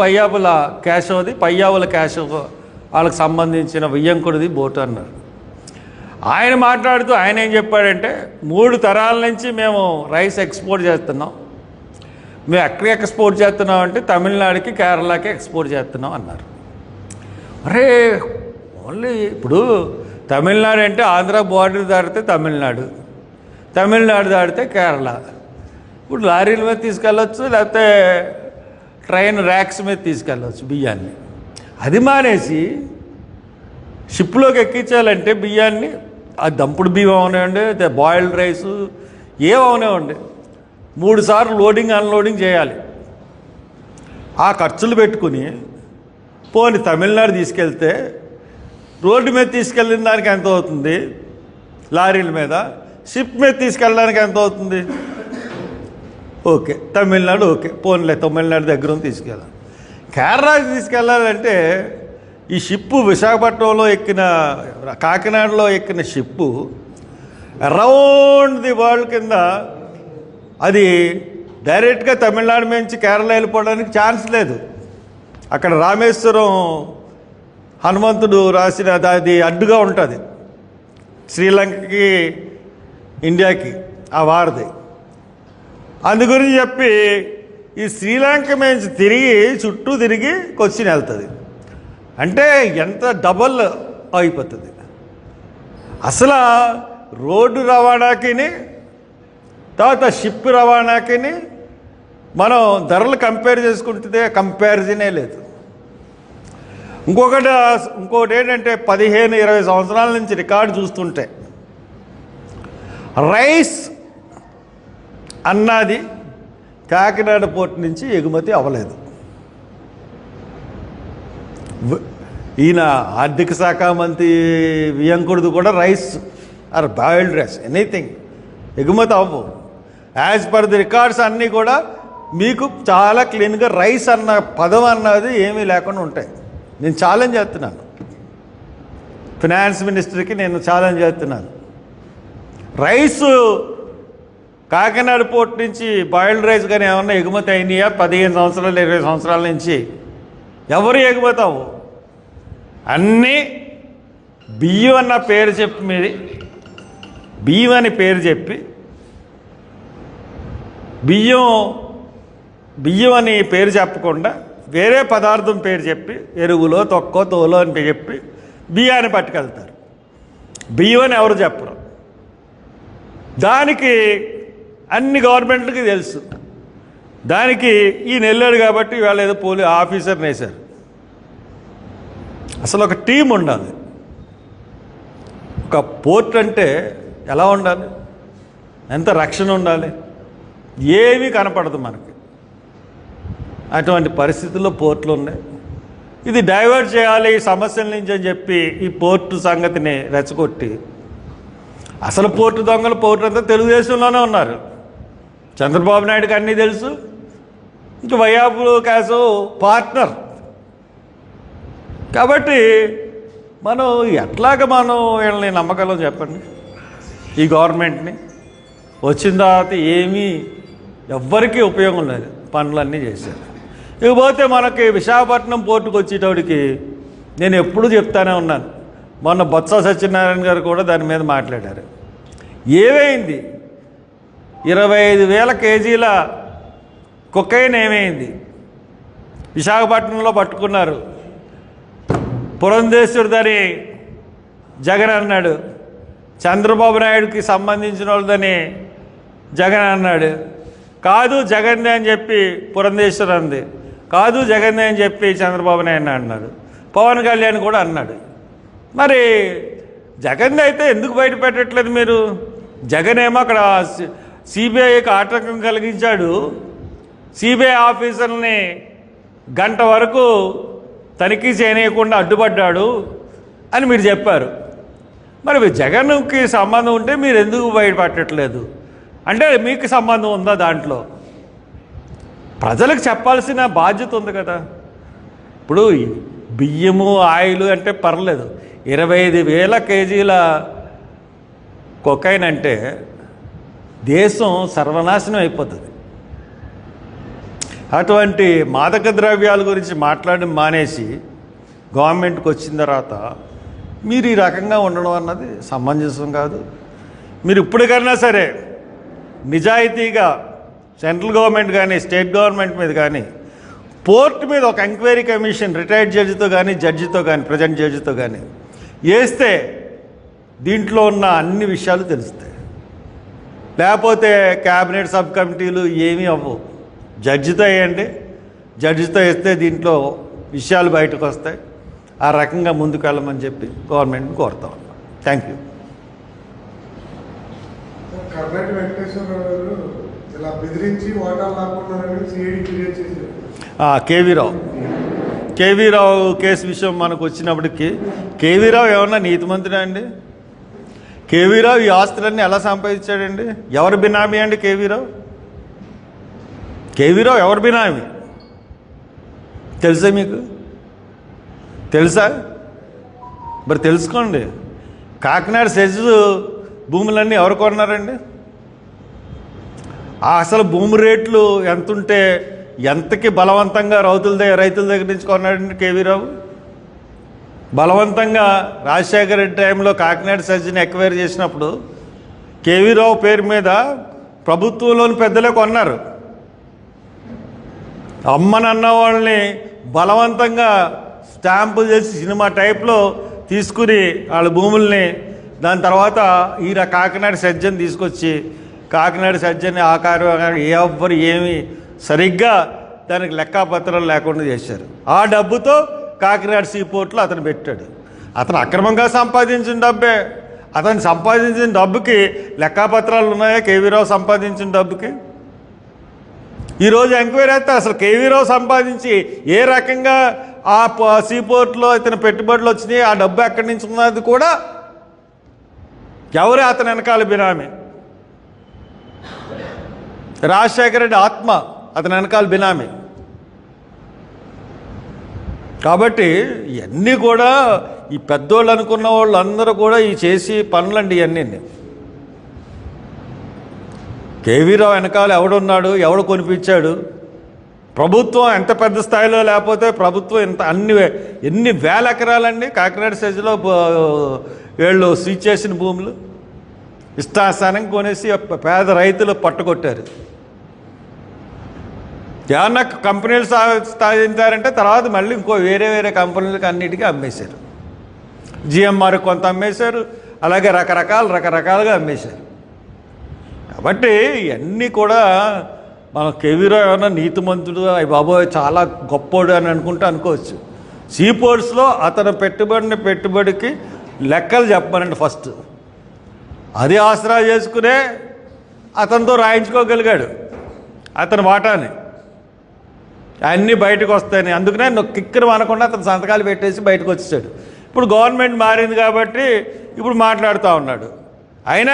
పయ్యావుల కేశవది పయ్యావుల కేశవ వాళ్ళకి సంబంధించిన వియ్యంకుడిది బోటు అన్నారు. ఆయన మాట్లాడుతూ ఆయన ఏం చెప్పాడంటే మూడు తరాల నుంచి మేము రైస్ ఎక్స్పోర్ట్ చేస్తున్నాం. మేము ఎక్కడికి ఎక్స్పోర్ట్ చేస్తున్నాం అంటే తమిళనాడుకి కేరళకి ఎక్స్పోర్ట్ చేస్తున్నాం అన్నారు. అరే ఓన్లీ ఇప్పుడు తమిళనాడు అంటే ఆంధ్ర బార్డర్ దాటితే తమిళనాడు తమిళనాడు దాటితే కేరళ. ఇప్పుడు లారీల మీద తీసుకెళ్ళొచ్చు లేకపోతే ట్రైన్ ర్యాక్స్ మీద తీసుకెళ్ళవచ్చు బియ్యాన్ని. అది మానేసి షిప్లోకి ఎక్కించాలంటే బియ్యాన్ని ఆ దంపుడు బియ్యం అవనివ్వండి బాయిల్డ్ రైస్ ఏమవనివ్వండి మూడు సార్లు లోడింగ్ అన్లోడింగ్ చేయాలి. ఆ ఖర్చులు పెట్టుకుని పోని తమిళనాడు తీసుకెళ్తే రోడ్డు మీద తీసుకెళ్ళిన దానికి ఎంత అవుతుంది? లారీల మీద షిప్ మీద తీసుకెళ్ళడానికి ఎంత అవుతుంది? ఓకే. తమిళనాడు ఓకే పోన్లే తమిళనాడు దగ్గర ఉంది తీసుకెళ్ళాలి. కేరళకి తీసుకెళ్ళాలంటే ఈ షిప్పు విశాఖపట్నంలో ఎక్కిన కాకినాడలో ఎక్కిన షిప్పు అరౌండ్ ది వరల్డ్ కింద అది డైరెక్ట్గా తమిళనాడు నుంచి కేరళ వెళ్ళిపోవడానికి ఛాన్స్ లేదు. అక్కడ రామేశ్వరం హనుమంతుడు రాసిన అది అడ్డుగా ఉంటుంది. శ్రీలంకకి ఇండియాకి ఆ వారది. అందుగురించి చెప్పి ఈ శ్రీలంక నుంచి తిరిగి చుట్టూ తిరిగి కొచ్చిన్ వెళ్తుంది అంటే ఎంత డబల్ అయిపోతుంది. అసలు రోడ్డు రవాణాకిని తర్వాత షిప్ రవాణాకిని మనం ధరలు కంపేర్ చేసుకుంటే కంపారిజనే లేదు. ఇంకొకటి ఇంకొకటి ఏంటంటే పదిహేను ఇరవై సంవత్సరాల నుంచి రికార్డు చూస్తుంటే రైస్ అన్నది కాకినాడ పోర్ట్ నుంచి ఎగుమతి అవ్వలేదు. ఈయన ఆర్థిక శాఖ మంత్రి వియంకుడిది కూడా rice or boiled rice anything. ఎగుమతి అవ్వవు యాజ్ పర్ ది రికార్డ్స్ అన్నీ కూడా మీకు చాలా క్లీన్గా రైస్ అన్న పదం అన్నది ఏమీ లేకుండా ఉంటాయి. నేను ఛాలెంజ్ చేస్తున్నాను. ఫినాన్స్ మినిస్టర్కి నేను ఛాలెంజ్ చేస్తున్నాను. రైస్ కాకినాడ పోర్ట్ నుంచి బాయిల్డ్ రైస్ కానీ ఏమన్నా ఎగుమతి అయినాయా? పదిహేను సంవత్సరాలు ఇరవై సంవత్సరాల నుంచి. ఎవరు ఎగుమతి అవ్వు అన్నీ బియ్యం అన్న పేరు చెప్పి మీది. బియ్యం అని పేరు చెప్పి. బియ్యం బియ్యం అని పేరు చెప్పకుండా వేరే పదార్థం పేరు చెప్పి ఎరువులో తొక్కో తోలో అని చెప్పి బియ్యాన్ని పట్టుకెళ్తారు. బియ్యం అని ఎవరు చెప్పరు. దానికి అన్ని గవర్నమెంట్లకి తెలుసు. దానికి ఈయన వెళ్ళాడు కాబట్టి వాళ్ళు ఏదో పోలీ ఆఫీసర్ని వేశారు అసలు ఒక టీం ఉండాలి. ఒక పోర్ట్ అంటే ఎలా ఉండాలి? ఎంత రక్షణ ఉండాలి? ఏమీ కనపడదు మనకి. అటువంటి పరిస్థితుల్లో పోర్ట్లు ఉన్నాయి. ఇది డైవర్ట్ చేయాలి ఈ సమస్యల నుంచి అని చెప్పి ఈ పోర్టు సంగతిని రెచ్చగొట్టి అసలు పోర్టు దొంగలు పోర్టు అంతా తెలుగుదేశంలోనే ఉన్నారు. చంద్రబాబు నాయుడుకి అన్నీ తెలుసు. ఇంక వైయాపు కాసు పార్ట్నర్. కాబట్టి మనం ఎట్లాగ మనం వీళ్ళని నమ్మగలం చెప్పండి? ఈ గవర్నమెంట్ని. వచ్చిన తర్వాత ఏమీ ఎవ్వరికీ ఉపయోగం లేదు. పనులన్నీ చేశారు ఇకపోతే మనకి విశాఖపట్నం పోర్టుకు వచ్చేటోడికి నేను ఎప్పుడూ చెప్తానే ఉన్నాను. మొన్న బొత్స సత్యనారాయణ గారు కూడా దాని మీద మాట్లాడారు. ఏమైంది? ఇరవై ఐదు వేల కేజీల కుక్కైన్ ఏమైంది? విశాఖపట్నంలో పట్టుకున్నారు. పురంధేశ్వరుదని జగన్ అన్నాడు. చంద్రబాబు నాయుడుకి సంబంధించిన వాళ్ళదని జగన్ అన్నాడు. కాదు జగన్దే అని చెప్పి పురంధేశ్వర్ అంది. కాదు జగన్దే అని చెప్పి చంద్రబాబు నాయుడు అన్నాడు. పవన్ కళ్యాణ్ కూడా అన్నాడు. మరి జగన్ అయితే ఎందుకు బయట పెట్టట్లేదు మీరు? జగన్ ఏమో అక్కడ సిబిఐకి ఆటంకం కలిగించాడు. సిబిఐ ఆఫీసర్ని గంట వరకు తనిఖీ చేయనీయకుండా అడ్డుపడ్డాడు అని మీరు చెప్పారు. మరి జగన్కి సంబంధం ఉంటే మీరు ఎందుకు బయటపట్టట్లేదు అంటే మీకు సంబంధం ఉందా దాంట్లో? ప్రజలకు చెప్పాల్సిన బాధ్యత ఉంది కదా. ఇప్పుడు బియ్యము ఆయిల్ అంటే పర్లేదు. ఇరవై ఐదు వేల కేజీల కొకైన్ అంటే దేశం సర్వనాశనం అయిపోతుంది. అటువంటి మాదక ద్రవ్యాల గురించి మాట్లాడడం మానేసి గవర్నమెంట్కి వచ్చిన తర్వాత మీరు ఈ రకంగా ఉండడం అన్నది సమంజసం కాదు. మీరు ఇప్పటికైనా సరే నిజాయితీగా సెంట్రల్ గవర్నమెంట్ కానీ స్టేట్ గవర్నమెంట్ మీద కానీ పోర్ట్ మీద ఒక ఎంక్వైరీ కమిషన్ రిటైర్డ్ జడ్జితో కానీ జడ్జితో కానీ ప్రజెంట్ జడ్జితో కానీ వేస్తే దీంట్లో ఉన్న అన్ని విషయాలు తెలుస్తాయి. లేకపోతే క్యాబినెట్ సబ్ కమిటీలు ఏమీ అవ్వవు. జడ్జితో వేయండి. జడ్జితో వేస్తే దీంట్లో విషయాలు బయటకు వస్తాయి. ఆ రకంగా ముందుకు వెళ్ళమని చెప్పి గవర్నమెంట్ని కోరుతా థ్యాంక్ యూ. క్లియర్ చేశారు. KV Rao. KV Rao case విషయం మనకు వచ్చినప్పటికి కేవీ రావు ఏమన్నా నీతిమంతుడా అండి? కేవీ రావు ఈ ఆస్తులన్నీ ఎలా సంపాదించాడండి? ఎవరు బినామీ అండి కేవీ రావు కేవీ రావు ఎవరు బినామీ? తెలుసా మీకు? తెలుసా? మరి తెలుసుకోండి. కాకినాడ సెజు భూములన్నీ ఎవరు కొన్నారండి? అసలు భూమి రేట్లు ఎంత ఉంటే ఎంతకి బలవంతంగా రైతుల దగ్గర రైతుల దగ్గర నుంచి కొన్నాడండి కేవీ రావు బలవంతంగా రాజశేఖర రెడ్డి టైంలో కాకినాడ సజ్జని ఎక్వైర్ చేసినప్పుడు కేవీ రావు పేరు మీద ప్రభుత్వంలోని పెద్దలే కొన్నారు. అమ్మనన్న వాళ్ళని బలవంతంగా స్టాంపు చేసి సినిమా టైప్లో తీసుకుని వాళ్ళ భూముల్ని దాని తర్వాత ఈయన కాకినాడ సజ్జని తీసుకొచ్చి కాకినాడ సజ్జని ఆకారం ఎవరు ఏమి సరిగ్గా దానికి లెక్కాపత్రాలు లేకుండా చేశారు. ఆ డబ్బుతో కాకినాడ సీపోర్ట్లో అతను పెట్టాడు. అతను అక్రమంగా సంపాదించిన డబ్బే. అతను సంపాదించిన డబ్బుకి లెక్కాపత్రాలు ఉన్నాయా? కేవీరావు సంపాదించిన డబ్బుకి? ఈరోజు ఎంక్వైరీ అయితే అసలు కేవీరావు సంపాదించి ఏ రకంగా ఆ సీపోర్ట్లో ఇతను పెట్టుబడులు వచ్చినాయి? ఆ డబ్బు ఎక్కడి నుంచి ఉన్నది కూడా ఎవరే అతని వెనకాల బినామీ? రాజశేఖర రెడ్డి ఆత్మ అతని వెనకాల బినామీ. కాబట్టి ఇవన్నీ కూడా ఈ పెద్దోళ్ళు అనుకున్న వాళ్ళందరూ కూడా ఈ చేసి పనులండి ఇవన్నీ. కేవీరావు వెనకాల ఎవడున్నాడు? ఎవడు కొనిపించాడు? ప్రభుత్వం ఎంత పెద్ద స్థాయిలో లేకపోతే ప్రభుత్వం ఎంత అన్ని ఎన్ని వేల ఎకరాలండి కాకినాడ సైజులో వీళ్ళు స్విచ్ చేసిన భూములు? ఇష్టాస్థానం కొనేసి పేద రైతులు పట్టుకొట్టారు. ఏమన్నా కంపెనీలు సా- స్థాపించారంటే తర్వాత మళ్ళీ ఇంకో వేరే వేరే కంపెనీలకు అన్నిటికీ అమ్మేశారు. జిఎంఆర్ కొంత అమ్మేశారు అలాగే రకరకాల రకరకాలుగా అమ్మేశారు. కాబట్టి ఇవన్నీ కూడా మన కెవీరో ఏమన్నా నీతిమంతుడు అవి బాబోయ్ చాలా గొప్పోడు అని అనుకుంటే అనుకోవచ్చు. సీపోర్ట్స్లో అతను పెట్టుబడిని పెట్టుబడికి లెక్కలు చెప్పమనండి ఫస్ట్. అది ఆసరా చేసుకునే అతనితో రాయించుకోగలిగాడు. అతని వాటాని. అన్నీ బయటకు వస్తాయని. అందుకనే నువ్వు కిక్కరు అనకుండా అతను సంతకాలు పెట్టేసి బయటకు వచ్చేసాడు. ఇప్పుడు గవర్నమెంట్ మారింది కాబట్టి ఇప్పుడు మాట్లాడుతూ ఉన్నాడు. అయినా